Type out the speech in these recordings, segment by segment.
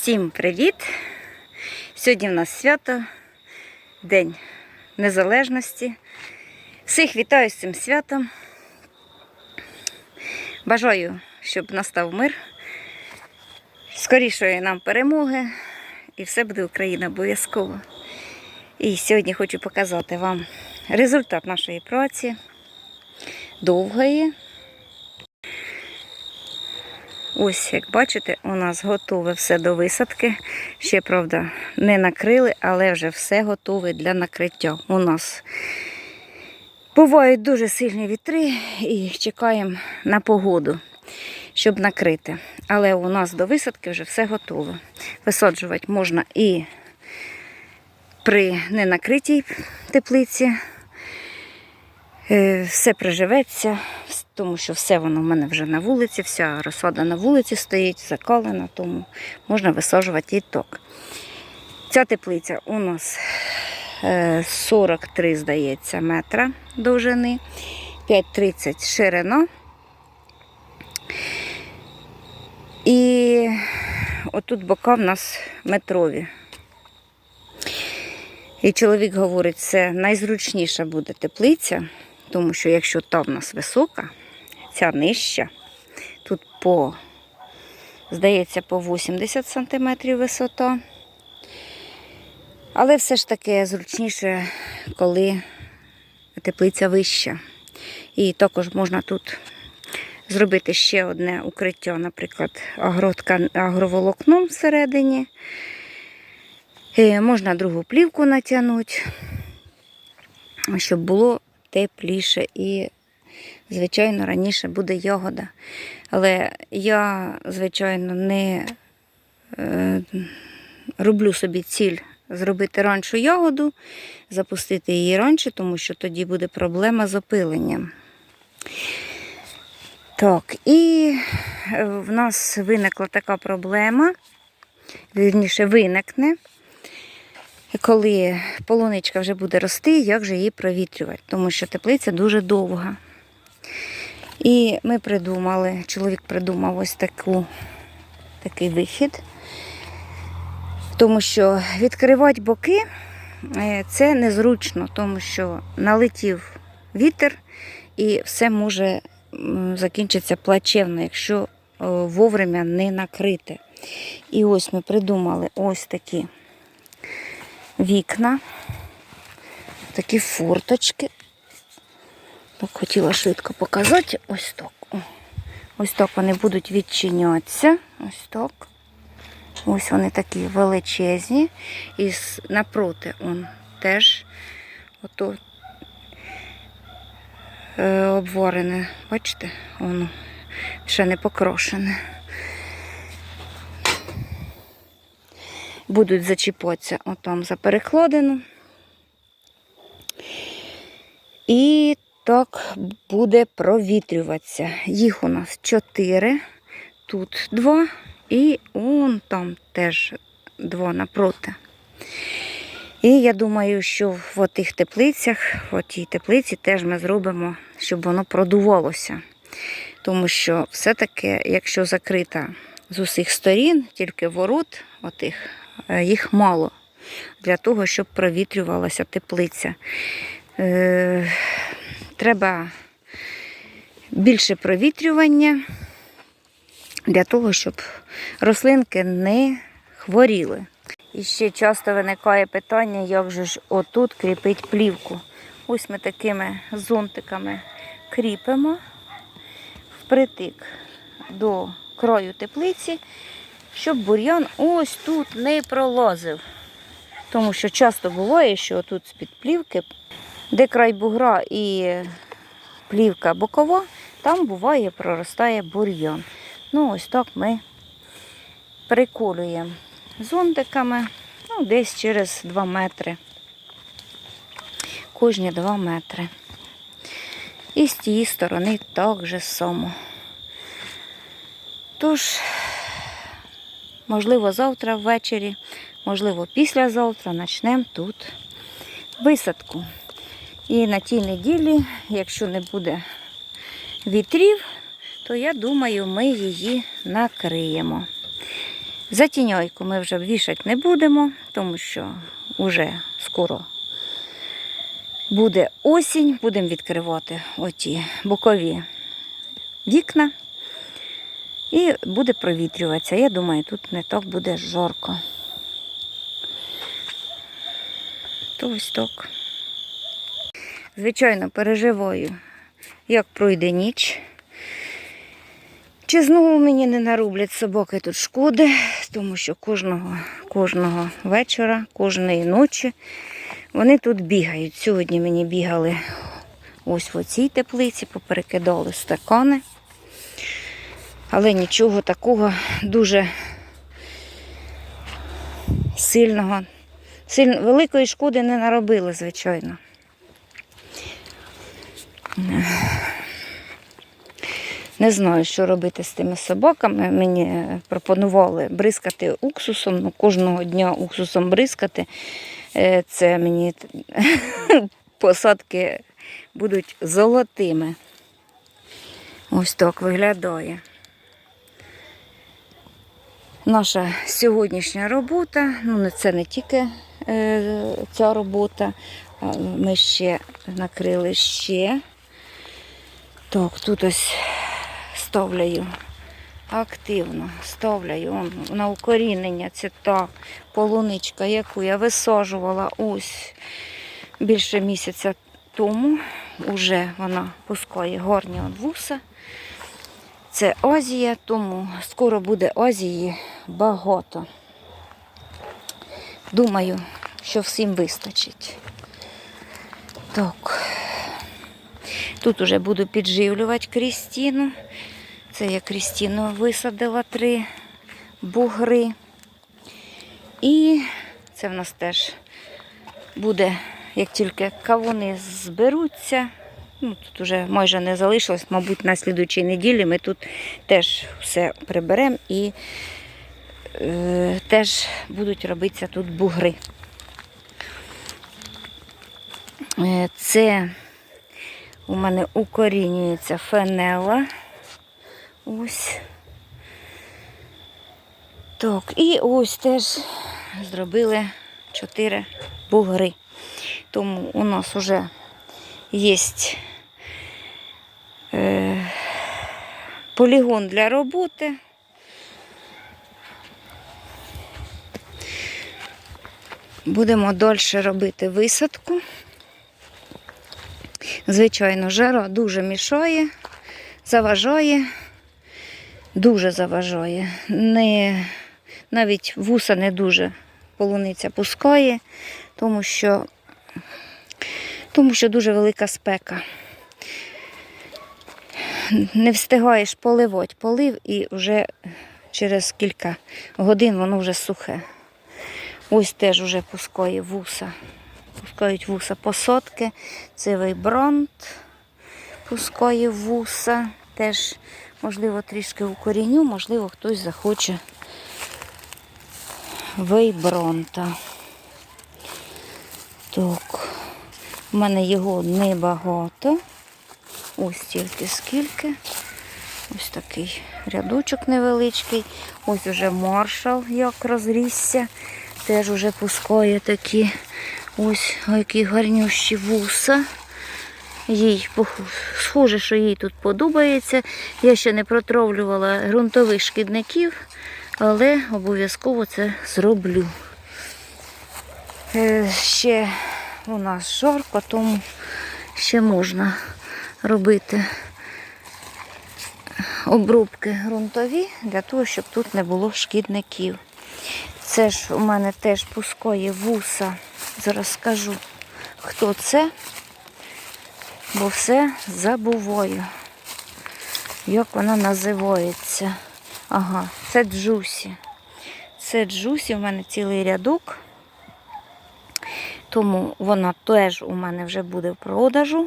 Всім привіт! Сьогодні в нас свято, День Незалежності. Всіх вітаю з цим святом. Бажаю, щоб настав мир, скорішої нам перемоги, і все буде Україна обов'язково. І сьогодні хочу показати вам результат нашої праці довгої. Ось, як бачите, у нас готове все до висадки. Ще, правда, не накрили, але вже все готове для накриття. У нас бувають дуже сильні вітри і чекаємо на погоду, щоб накрити. Але у нас до висадки вже все готове. Висаджувати можна і при ненакритій теплиці. Е, Все приживеться, тому що все воно в мене вже на вулиці, вся розсада на вулиці стоїть, закалена, тому можна висаджувати ток. Ця теплиця у нас е, 43, здається, метра довжини, 5,30 ширина. І отут бока в нас метрові. І чоловік говорить, це найзручніша буде теплиця, тому що якщо та в нас висока, ця нижча, тут по, здається, по 80 см висота. Але все ж таки зручніше, коли теплиця вища. І також можна тут зробити ще одне укриття, наприклад, агроткан- агроволокном всередині. Е, Можна другу плівку натягнути, щоб було тепліше. І, звичайно, раніше буде ягода. Але я, звичайно, не е, роблю собі ціль зробити раніше ягоду, запустити її раніше, тому що тоді буде проблема з опиленням. Так, і е, в нас виникла така проблема, вірніше, виникне коли полуничка вже буде рости, як же її провітрювати, тому що теплиця дуже довга. І ми придумали, чоловік придумав ось таку, такий вихід, тому що відкривати боки е, це незручно, тому що налетів вітер і все може закінчитися плачевно, якщо е, вовремя не накрити. І ось ми придумали ось такі вікна, такі форточки. Так, хотіла швидко показати. Ось так. Ось так вони будуть відчинятися. Ось так. Ось вони такі величезні. І напроти он теж ото е, обварене. Бачите, воно ще не покрошене. Будуть зачіпатися отам за перекладину. І так буде провітрюватися. Їх у нас чотири, тут два, і он там теж два напроти. І я думаю, що в тих теплицях, в тій теплиці теж ми зробимо, щоб воно продувалося. Тому що все-таки, якщо закрита з усіх сторін, тільки ворот, отих, їх мало для того, щоб провітрювалася теплиця. Е, треба більше провітрювання для того, щоб рослинки не хворіли. І ще часто виникає питання, як же ж отут кріпить плівку. Ось ми такими зонтиками кріпимо впритик до краю теплиці, щоб бур'ян ось тут не пролазив. Тому що часто буває, що тут з-під плівки, де край бугра і плівка бокова, там буває проростає бур'ян. Ну, ось так ми приколюємо зонтиками ну, десь через 2 метри. Кожні 2 метри. І з тієї сторони так же само. Тож, можливо, завтра ввечері, можливо, післязавтра почнемо тут висадку. І на тій неділі, якщо не буде вітрів, то я думаю, ми її накриємо. Затіньойку ми вже вішати не будемо, тому що вже скоро буде осінь, будемо відкривати оті бокові вікна і буде провітрюватися. Я думаю, тут не так буде жарко. То ось так. Звичайно, переживаю, як пройде ніч. Чи знову мені не нарублять собаки тут шкоди, тому що кожного, кожного вечора, кожної ночі вони тут бігають. Сьогодні мені бігали ось в цій теплиці, поперекидали стакани. Але нічого такого дуже сильного, сильно, великої шкоди не наробили, звичайно. Не знаю, що робити з тими собаками. Мені пропонували бризкати уксусом, ну, кожного дня уксусом бризкати. Е, Це мені посадки будуть золотими. Ось так виглядає. Наша сьогоднішня робота, ну це не тільки е, ця робота, ми ще накрили ще. Так, тут ось ставляю активно, ставляю на укорінення. Це та полуничка, яку я висаджувала ось більше місяця тому. Уже вона пускає гарні вуса. Це Азія, тому скоро буде Азії багато. Думаю, що всім вистачить. Так. Тут уже буду підживлювати Крістіну. Це я Крістіну висадила три бугри. І це в нас теж буде, як тільки кавуни зберуться. Ну, тут вже майже не залишилось, мабуть, на слідучій неділі ми тут теж все приберемо і е, теж будуть робитися тут бугри. Е, Це у мене укорінюється фенела. Ось. Так, і ось теж зробили 4 бугри. Тому у нас вже є е, полігон для роботи. Будемо далі робити висадку. Звичайно, жара дуже мішає, заважає, дуже заважає. Не, навіть вуса не дуже полуниця пускає, тому що, тому що дуже велика спека. Не встигаєш поливати, полив і вже через кілька годин воно вже сухе. Ось теж вже пускає вуса. Пускають вуса посадки. Це вейбронт пускає вуса. Теж, можливо, трішки укоріню, можливо, хтось захоче вейбронта. Так, у мене його небагато. Ось тільки скільки. Ось такий рядочок невеличкий. Ось уже маршал як розрісся. Теж уже пускає такі ось які гарнющі вуса. Їй схоже, що їй тут подобається. Я ще не протравлювала ґрунтових шкідників, але обов'язково це зроблю. Е, Ще у нас жарко, тому ще можна робити обробки ґрунтові для того, щоб тут не було шкідників. Це ж у мене теж пускає вуса. Зараз скажу, хто це, бо все забуваю, як вона називається. Ага, це Джусі. Це Джусі, у мене цілий рядок. Тому вона теж у мене вже буде в продажу.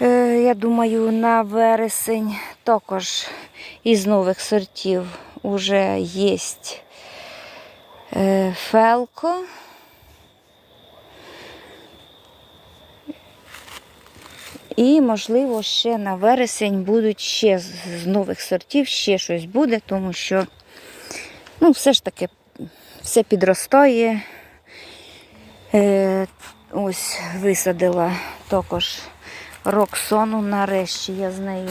Е, Я думаю, на вересень також із нових сортів вже є е, фелко. І, можливо, ще на вересень будуть ще з нових сортів, ще щось буде, тому що Ну, все ж таки, все підростає. Е, ось висадила також Роксону нарешті. Я з нею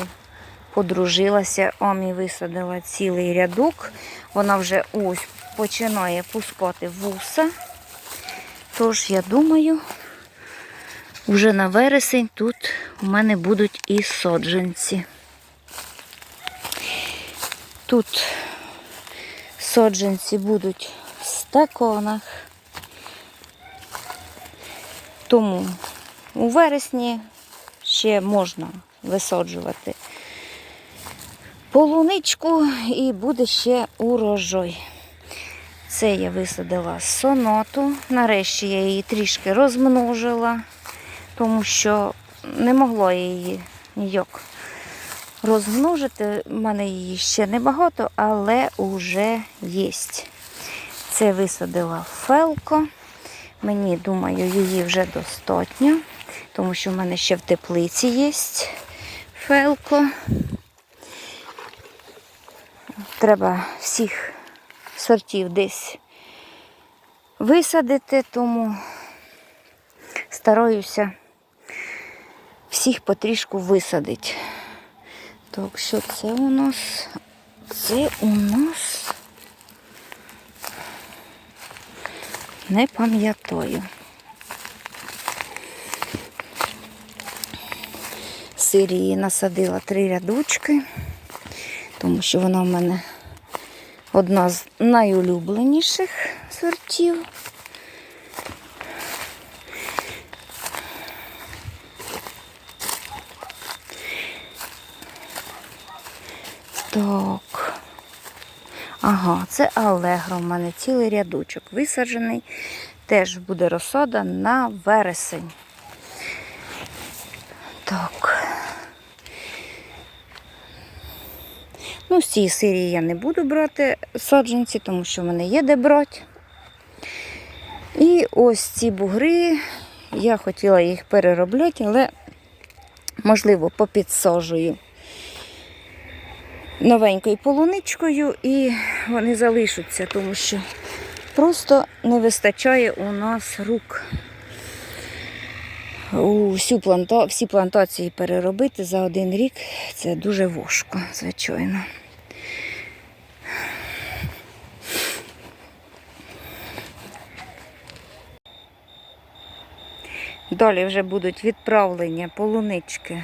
подружилася. Омі висадила цілий рядок. Вона вже ось починає пускати вуса. Тож, я думаю, вже на вересень тут у мене будуть і соджанці. Тут соджанці будуть в стаконах. Тому у вересні ще можна висаджувати полуничку і буде ще урожай. Це я висадила соноту. Нарешті я її трішки розмножила, тому що не могла я її ніяк розмножити. У мене її ще небагато, але вже є. Це висадила фелко. Мені, думаю, її вже достатньо, тому що в мене ще в теплиці є фелко. Треба всіх сортів десь висадити, тому стараюся всіх потрішку висадити. Так, що це у нас? Це у нас не пам'ятаю. Сирії насадила три рядочки, тому що вона в мене одна з найулюбленіших сортів. Так. Ага, це алегро. У мене цілий рядочок висаджений. Теж буде розсада на вересень. Так. Ну, з цієї серії я не буду брати саджанці, тому що в мене є де брати. І ось ці бугри, я хотіла їх переробляти, але, можливо, попідсаджую новенькою полуничкою і вони залишаться, тому що просто не вистачає у нас рук. Усю планта... Всі плантації переробити за один рік це дуже важко, звичайно. Далі вже будуть відправлення полунички.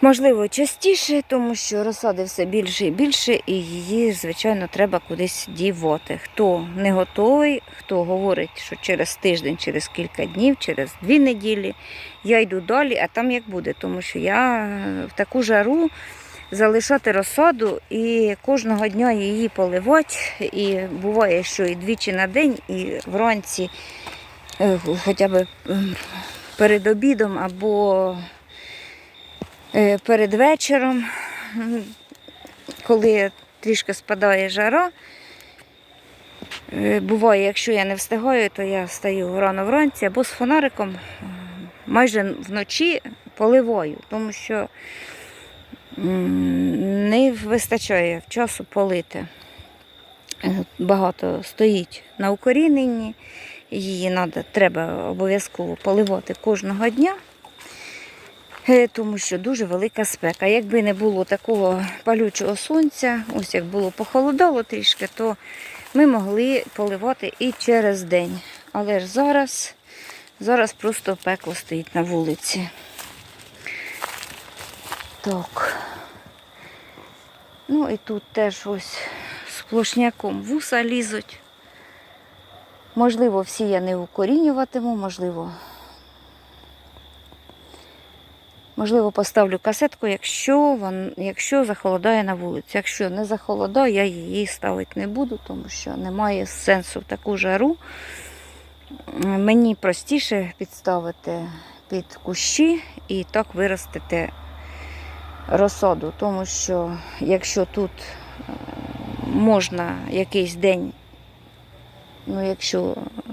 Можливо, частіше, тому що розсади все більше і більше, і її, звичайно, треба кудись дівати. Хто не готовий, хто говорить, що через тиждень, через кілька днів, через дві неділі я йду далі, а там як буде, тому що я в таку жару залишати розсаду і кожного дня її поливати. І буває, що і двічі на день, і вранці, е, хоча б перед обідом або перед вечором, коли трішки спадає жара. Е, Буває, якщо я не встигаю, то я стаю рано вранці або з фонариком майже вночі поливаю, тому що не вистачає часу полити. Е, Багато стоїть на укоріненні, її треба обов'язково поливати кожного дня. Е, Тому що дуже велика спека. Якби не було такого палючого сонця, ось як було похолодало трішки, то ми могли поливати і через день. Але ж зараз, зараз просто пекло стоїть на вулиці. Так. Ну і тут теж ось сплошняком вуса лізуть. Можливо, всі я не укорінюватиму, можливо, Можливо, поставлю касетку, якщо, вон, якщо захолодає на вулиці. Якщо не захолодає, я її ставити не буду, тому що немає сенсу в таку жару. Мені простіше підставити під кущі і так виростити розсаду. Тому що якщо тут е, можна якийсь день, ну якщо е,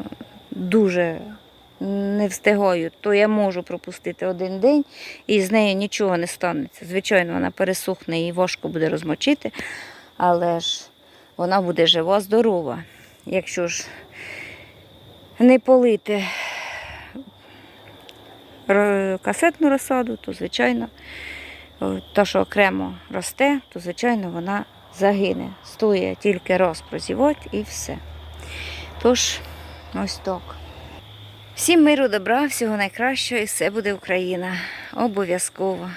дуже не встигаю, то я можу пропустити один день і з нею нічого не станеться. Звичайно, вона пересохне і важко буде розмочити, але ж вона буде жива, здорова. Якщо ж не полити касетну розсаду, то звичайно, о, та, що окремо росте, то звичайно вона загине. Стоїть тільки раз прозівати і все. Тож, ось так. Всім миру, добра, всього найкращого і все буде Україна. Обов'язково.